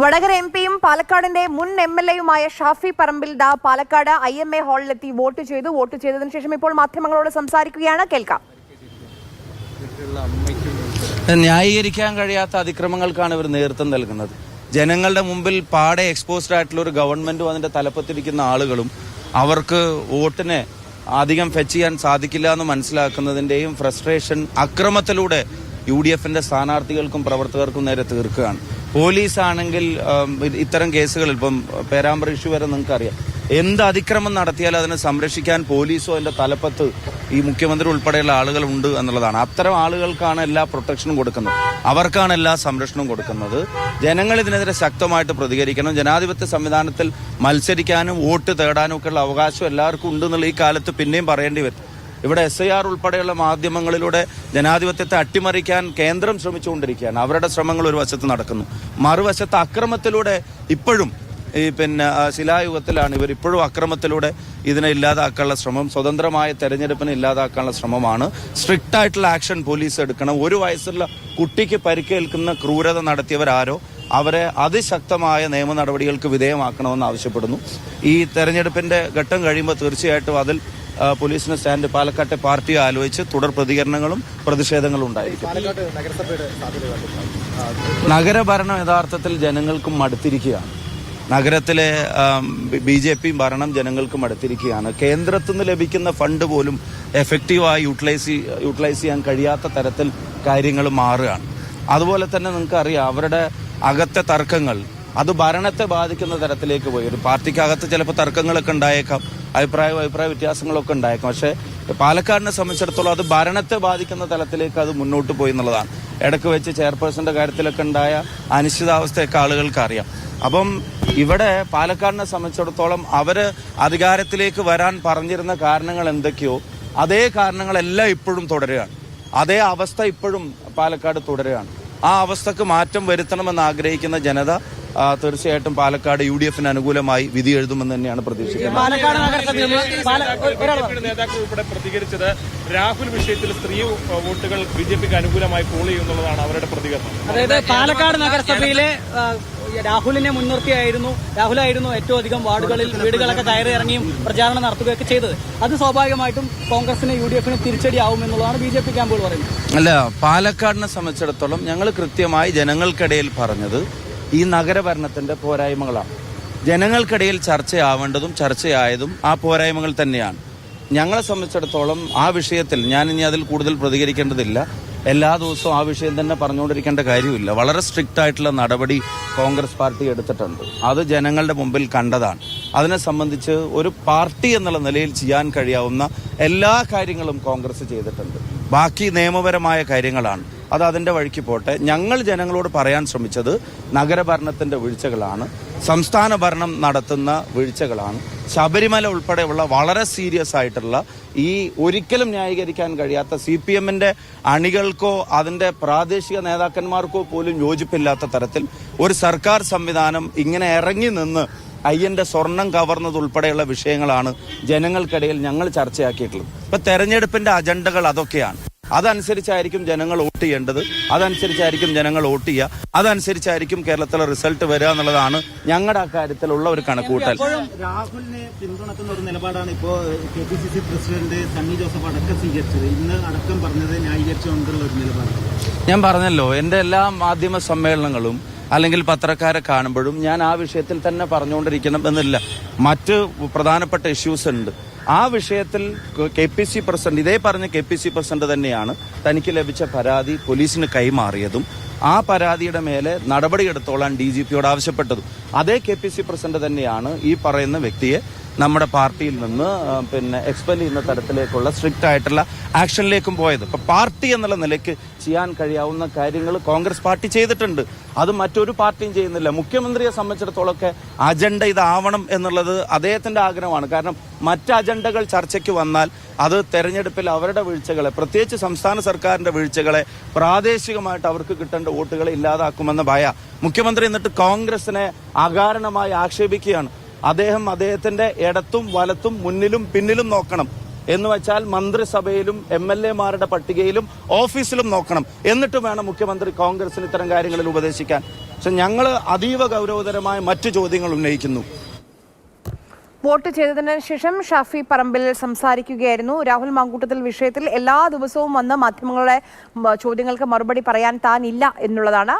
Vadakara M പിയും പാലക്കാടിന്റെ മുൻ എം എൽ എയുമായ ഷാഫി പറമ്പിൽ ദാ പാലക്കാട് ഐ എം എ ഹാളിലെത്തി വോട്ട് ചെയ്തു. വോട്ട് ചെയ്തതിനു ശേഷം ഇപ്പോൾ മാധ്യമങ്ങളോട് സംസാരിക്കുകയാണ്. കേൾക്കാം. ന്യായീകരിക്കാൻ കഴിയാത്ത അതിക്രമങ്ങൾക്കാണ് ഇവർ നേതൃത്വം നൽകുന്നത്. ജനങ്ങളുടെ മുമ്പിൽ പാടെ എക്സ്പോസ്ഡ് ആയിട്ടുള്ള ഒരു ഗവൺമെന്റും അതിന്റെ തലപ്പത്തിരിക്കുന്ന ആളുകളും അവർക്ക് വോട്ടിനെ അധികം ഫെച്ച് ചെയ്യാൻ സാധിക്കില്ല എന്ന് മനസ്സിലാക്കുന്നതിന്റെയും ഫ്രസ്ട്രേഷൻ അക്രമത്തിലൂടെ യു ഡി എഫിന്റെ സ്ഥാനാർത്ഥികൾക്കും പ്രവർത്തകർക്കും നേരെ തീർക്കുകയാണ്. പോലീസാണെങ്കിൽ ഇത്തരം കേസുകൾ ഇപ്പം പേരാമ്പ്ര ഇഷ്യൂ വരെ നിങ്ങൾക്ക് അറിയാം എന്ത് അതിക്രമം നടത്തിയാലും അതിനെ സംരക്ഷിക്കാൻ പോലീസോ അതിന്റെ തലപ്പത്ത് ഈ മുഖ്യമന്ത്രി ഉൾപ്പെടെയുള്ള ആളുകൾ ഉണ്ട് എന്നുള്ളതാണ്. അത്തരം ആളുകൾക്കാണ് എല്ലാ പ്രൊട്ടക്ഷനും കൊടുക്കുന്നത്. അവർക്കാണ് എല്ലാ സംരക്ഷണവും കൊടുക്കുന്നത്. ജനങ്ങൾ ഇതിനെതിരെ ശക്തമായിട്ട് പ്രതികരിക്കണം. ജനാധിപത്യ സംവിധാനത്തിൽ മത്സരിക്കാനും വോട്ട് തേടാനും ഒക്കെയുള്ള അവകാശം എല്ലാവർക്കും ഉണ്ട് എന്നുള്ള ഈ കാലത്ത് പിന്നെയും പറയേണ്ടി വരും. ഇവിടെ എസ് ഐ ആർ ഉൾപ്പെടെയുള്ള മാധ്യമങ്ങളിലൂടെ ജനാധിപത്യത്തെ അട്ടിമറിക്കാൻ കേന്ദ്രം ശ്രമിച്ചുകൊണ്ടിരിക്കുകയാണ്. അവരുടെ ശ്രമങ്ങൾ ഒരു വശത്ത് നടക്കുന്നു. മറുവശത്ത് അക്രമത്തിലൂടെ ഇപ്പോഴും ഈ പിന്നെ ശിലായുഗത്തിലാണ് ഇവർ ഇപ്പോഴും അക്രമത്തിലൂടെ ഇതിനെ ഇല്ലാതാക്കാനുള്ള ശ്രമം. സ്വതന്ത്രമായ തെരഞ്ഞെടുപ്പിനെ ഇല്ലാതാക്കാനുള്ള ശ്രമമാണ്. സ്ട്രിക്റ്റ് ആയിട്ടുള്ള ആക്ഷൻ പോലീസ് എടുക്കണം. ഒരു വയസ്സുള്ള കുട്ടിക്ക് പരിക്കേൽക്കുന്ന ക്രൂരത നടത്തിയവരാരോ അവരെ അതിശക്തമായ നിയമ നടപടികൾക്ക് വിധേയമാക്കണമെന്ന് ആവശ്യപ്പെടുന്നു. ഈ തെരഞ്ഞെടുപ്പിന്റെ ഘട്ടം കഴിയുമ്പോൾ തീർച്ചയായിട്ടും അതിൽ പോലീസിന് സ്റ്റാൻഡ് പാലക്കാട്ടെ പാർട്ടി ആലോചിച്ച് തുടർ പ്രതികരണങ്ങളും പ്രതിഷേധങ്ങളും ഉണ്ടായിരിക്കും. നഗരഭരണം യഥാർത്ഥത്തിൽ ജനങ്ങൾക്കും മടുത്തിരിക്കുകയാണ്. നഗരത്തിലെ ബി ജെ പി ഭരണം ജനങ്ങൾക്കും മടുത്തിരിക്കുകയാണ്. കേന്ദ്രത്തിൽ നിന്ന് ലഭിക്കുന്ന ഫണ്ട് പോലും എഫക്റ്റീവായി യൂട്ടിലൈസ് യൂട്ടിലൈസ് ചെയ്യാൻ കഴിയാത്ത തരത്തിൽ കാര്യങ്ങൾ മാറുകയാണ്. അതുപോലെ തന്നെ നിങ്ങൾക്കറിയാം അവരുടെ അകത്തെ തർക്കങ്ങൾ അത് ഭരണത്തെ ബാധിക്കുന്ന തരത്തിലേക്ക് പോയി. ഒരു പാർട്ടിക്കകത്ത് ചിലപ്പോൾ തർക്കങ്ങളൊക്കെ ഉണ്ടായേക്കാം. അഭിപ്രായ അഭിപ്രായ വ്യത്യാസങ്ങളൊക്കെ ഉണ്ടായേക്കാം. പക്ഷേ പാലക്കാടിനെ സംബന്ധിച്ചിടത്തോളം അത് ഭരണത്തെ ബാധിക്കുന്ന തലത്തിലേക്ക് അത് മുന്നോട്ട് പോയി എന്നുള്ളതാണ്. ഇടയ്ക്ക് വെച്ച് ചെയർപേഴ്സന്റെ കാര്യത്തിലൊക്കെ ഉണ്ടായ അനിശ്ചിതാവസ്ഥയൊക്കെ ആളുകൾക്ക് അറിയാം അപ്പം ഇവിടെ പാലക്കാടിനെ സംബന്ധിച്ചിടത്തോളം അവർ അധികാരത്തിലേക്ക് വരാൻ പറഞ്ഞിരുന്ന കാരണങ്ങൾ എന്തൊക്കെയോ അതേ കാരണങ്ങളെല്ലാം ഇപ്പോഴും തുടരുകയാണ്. അതേ അവസ്ഥ ഇപ്പോഴും പാലക്കാട് തുടരുകയാണ്. ആ അവസ്ഥക്ക് മാറ്റം വരുത്തണമെന്ന് ആഗ്രഹിക്കുന്ന ജനത തീർച്ചയായിട്ടും പാലക്കാട് യു ഡി എഫിന് അനുകൂലമായി വിധി എഴുതുമെന്ന് തന്നെയാണ് പ്രതീക്ഷിക്കുന്നത്. നേതാക്കൾ ഉൾപ്പെടെ പ്രതികരിച്ചത് രാഹുൽ വിഷയത്തിൽ സ്ത്രീ വോട്ടുകൾ ബി ജെ പിക്ക് അനുകൂലമായി പോൾ ചെയ്യുന്നുള്ളതാണ് അവരുടെ പ്രതികരണം. അതായത് പാലക്കാട് നഗരസഭയിലെ രാഹുലിനെ മുൻനിർത്തിയായിരുന്നു. രാഹുലായിരുന്നു ഏറ്റവും അധികം വാർഡുകളിൽ വീടുകളൊക്കെ കയറി ഇറങ്ങിയും പ്രചാരണം നടത്തുകയൊക്കെ ചെയ്തത്. അത് സ്വാഭാവികമായിട്ടും കോൺഗ്രസിന് യു ഡി എഫിന് തിരിച്ചടിയാവും എന്നുള്ളതാണ് ബി ജെ പി ക്യാമ്പുകൾ പറയുന്നത്. അല്ല പാലക്കാടിനെ സംബന്ധിച്ചിടത്തോളം ഞങ്ങൾ കൃത്യമായി ജനങ്ങൾക്കിടയിൽ പറഞ്ഞത് ഈ നഗരഭരണത്തിന്റെ പോരായ്മകളാണ്. ജനങ്ങൾക്കിടയിൽ ചർച്ചയാവേണ്ടതും ചർച്ചയായതും ആ പോരായ്മകൾ തന്നെയാണ്. ഞങ്ങളെ സംബന്ധിച്ചിടത്തോളം ആ വിഷയത്തിൽ ഞാൻ ഇനി അതിൽ കൂടുതൽ പ്രതികരിക്കേണ്ടതില്ല. എല്ലാ ദിവസവും ആ വിഷയം തന്നെ പറഞ്ഞുകൊണ്ടിരിക്കേണ്ട കാര്യമില്ല. വളരെ സ്ട്രിക്റ്റ് ആയിട്ടുള്ള നടപടി കോൺഗ്രസ് പാർട്ടി എടുത്തിട്ടുണ്ട്. അത് ജനങ്ങളുടെ മുമ്പിൽ കണ്ടതാണ്. അതിനെ സംബന്ധിച്ച് ഒരു പാർട്ടി എന്നുള്ള നിലയിൽ ചെയ്യാൻ കഴിയാവുന്ന എല്ലാ കാര്യങ്ങളും കോൺഗ്രസ് ചെയ്തിട്ടുണ്ട്. ബാക്കി നിയമപരമായ കാര്യങ്ങളാണ്. അത് അതിന്റെ വഴിക്ക് പോട്ടെ. ഞങ്ങൾ ജനങ്ങളോട് പറയാൻ ശ്രമിച്ചത് നഗരഭരണത്തിന്റെ വീഴ്ചകളാണ്. സംസ്ഥാന ഭരണം നടത്തുന്ന വീഴ്ചകളാണ്. ശബരിമല ഉൾപ്പെടെയുള്ള വളരെ സീരിയസ് ആയിട്ടുള്ള ഈ ഒരിക്കലും ന്യായീകരിക്കാൻ കഴിയാത്ത സി പി എമ്മിന്റെ അണികൾക്കോ അതിന്റെ പ്രാദേശിക നേതാക്കന്മാർക്കോ പോലും യോജിപ്പില്ലാത്ത തരത്തിൽ ഒരു സർക്കാർ സംവിധാനം ഇങ്ങനെ ഇറങ്ങി നിന്ന് അയ്യന്റെ സ്വർണം കവർന്നതുൾപ്പെടെയുള്ള വിഷയങ്ങളാണ് ജനങ്ങൾക്കിടയിൽ ഞങ്ങൾ ചർച്ചയാക്കിയിട്ടുള്ളത്. ഇപ്പൊ തെരഞ്ഞെടുപ്പിന്റെ അജണ്ടകൾ അതൊക്കെയാണ്. അതനുസരിച്ചായിരിക്കും ജനങ്ങൾ വോട്ട് ചെയ്യേണ്ടത് അതനുസരിച്ചായിരിക്കും ജനങ്ങൾ വോട്ട് ചെയ്യുക അതനുസരിച്ചായിരിക്കും കേരളത്തിലെ റിസൾട്ട് വരിക എന്നുള്ളതാണ് ഞങ്ങളുടെ അക്കാര്യത്തിലുള്ള ഒരു കണക്കുകൂട്ടൽ. രാഹുലിനെ പിന്തുണക്കുന്ന ഒരു നിലപാടാണ് ഇപ്പോ K P C C president Sunny Joseph അടക്കം സ്വീകരിച്ചത്. ഇന്ന് അടക്കം പറഞ്ഞത് ന്യായീകരിച്ചുകൊണ്ടുള്ള ഒരു നിലപാടാണ്. ഞാൻ പറഞ്ഞല്ലോ എന്റെ എല്ലാ മാധ്യമ സമ്മേളനങ്ങളും അല്ലെങ്കിൽ പത്രക്കാരെ കാണുമ്പോഴും ഞാൻ ആ വിഷയത്തിൽ തന്നെ പറഞ്ഞുകൊണ്ടിരിക്കണം എന്നില്ല. മറ്റ് പ്രധാനപ്പെട്ട ഇഷ്യൂസ് ഉണ്ട്. ആ വിഷയത്തിൽ കെ പി സി പ്രസിഡന്റ് ഇതേ പറഞ്ഞ കെ പി സി പ്രസിഡന്റ് തന്നെയാണ് തനിക്ക് ലഭിച്ച പരാതി പോലീസിന് കൈമാറിയതും ആ പരാതിയുടെ മേലെ നടപടിയെടുത്തോളാൻ ഡി ജി പിയോട് ആവശ്യപ്പെട്ടതും. അതേ കെ പി സി പ്രസിഡന്റ് തന്നെയാണ് ഈ പറയുന്ന വ്യക്തിയെ നമ്മുടെ പാർട്ടിയിൽ നിന്ന് പിന്നെ എക്സ്പെൽ ചെയ്യുന്ന തരത്തിലേക്കുള്ള സ്ട്രിക്റ്റ് ആയിട്ടുള്ള ആക്ഷനിലേക്കും പോയത്. ഇപ്പൊ പാർട്ടി എന്നുള്ള നിലയ്ക്ക് ചെയ്യാൻ കഴിയാവുന്ന കാര്യങ്ങൾ കോൺഗ്രസ് പാർട്ടി ചെയ്തിട്ടുണ്ട്. അത് മറ്റൊരു പാർട്ടിയും ചെയ്യുന്നില്ല. മുഖ്യമന്ത്രിയെ സംബന്ധിച്ചിടത്തോളമൊക്കെ അജണ്ട ഇതാവണം എന്നുള്ളത് അദ്ദേഹത്തിന്റെ ആഗ്രഹമാണ്. കാരണം മറ്റ് അജണ്ടകൾ ചർച്ചയ്ക്ക് വന്നാൽ അത് തെരഞ്ഞെടുപ്പിൽ അവരുടെ വീഴ്ചകളെ പ്രത്യേകിച്ച് സംസ്ഥാന സർക്കാരിന്റെ വീഴ്ചകളെ പ്രാദേശികമായിട്ട് അവർക്ക് കിട്ടേണ്ട വോട്ടുകളെ ഇല്ലാതാക്കുമെന്ന ഭയ മുഖ്യമന്ത്രി എന്നിട്ട് കോൺഗ്രസിനെ അകാരണമായി ആക്ഷേപിക്കുകയാണ്. അദ്ദേഹം അദ്ദേഹത്തിന്റെ ഇടത്തും വലത്തും മുന്നിലും പിന്നിലും നോക്കണം. എന്ന് വെച്ചാൽ മന്ത്രിസഭയിലും എം എൽ എമാരുടെ പട്ടികയിലും ഓഫീസിലും നോക്കണം. എന്നിട്ട് വേണം മുഖ്യമന്ത്രി കോൺഗ്രസിന് ഇത്തരം കാര്യങ്ങളിൽ ഉപദേശിക്കാൻ. പക്ഷെ ഞങ്ങൾ അതീവ ഗൗരവതരമായ മറ്റു ചോദ്യങ്ങൾ ഉന്നയിക്കുന്നു. വോട്ട് ചെയ്തതിന് ശേഷം ഷാഫി പറമ്പിൽ സംസാരിക്കുകയായിരുന്നു. രാഹുൽ മാങ്കൂട്ടത്തിൽ വിഷയത്തിൽ എല്ലാ ദിവസവും വന്ന് മാധ്യമങ്ങളുടെ ചോദ്യങ്ങൾക്ക് മറുപടി പറയാൻ താനില്ല എന്നുള്ളതാണ്